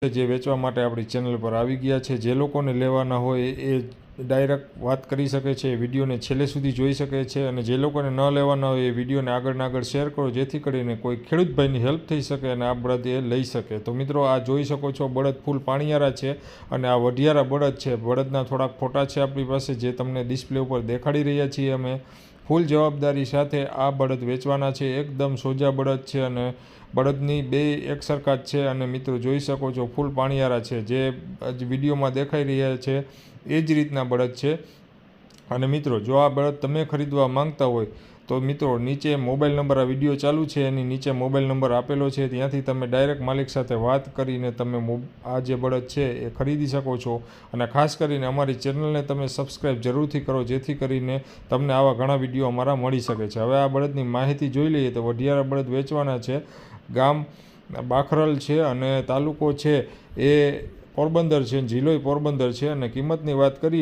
જે વેચવા માટે આપણી ચેનલ પર આવી ગયા છે. જે લોકોને લેવાના હોય એ ડાયરેક્ટ વાત કરી શકે છે વિડીયોને છેલ્લે સુધી જોઈ શકે છે અને જે લોકોને ન લેવાના હોય એ વિડીયોને આગળના આગળ શેર કરો, જેથી કરીને કોઈ ખેડૂત ભાઈની હેલ્પ થઈ શકે અને આ બળદ એ લઈ શકે. તો મિત્રો, આ જોઈ શકો છો, બળદ ફૂલ પાણીયારા છે અને આ વઢિયારા બળદ છે. બળદના થોડાક ફોટા છે આપણી પાસે, જે તમને ડિસ્પ્લે ઉપર દેખાડી રહ્યા છીએ અમે. ફૂલ જવાબદારી સાથે આ બળદ વેચવાના છે. એકદમ સોજા બળદ છે અને બળદની બે એક સરખા જ છે અને મિત્રો જોઈ શકો છો ફૂલ પાણીયારા છે. જે વિડીયોમાં દેખાઈ રહ્યા છે એ જ રીતના બળદ છે. અને મિત્રો જો આ બળદ તમે ખરીદવા માંગતા હોય તો મિત્રો, નીચે મોબાઈલ નંબર આ વીડિયો ચાલુ છે, એની નીચે મોબાઈલ નંબર આપેલો છે. ત્યાંથી તમે ડાયરેક્ટ માલિક સાથે વાત કરીને તમે આ જે બળદ છે એ ખરીદી શકો છો. અને ખાસ કરીને અમારી ચેનલને તમે સબસ્ક્રાઈબ જરૂરથી કરો, જેથી કરીને તમને આવા ઘણા વીડિયો અમારા મળી શકે છે. હવે આ બળદની માહિતી જોઈ લઈએ તો વઢિયારા બળદ વેચવાના છે. ગામ બાખરલ છે અને તાલુકો છે એ પોરબંદર છે જિલ્લો પોરબંદર છે. અને કિંમતની વાત કરીએ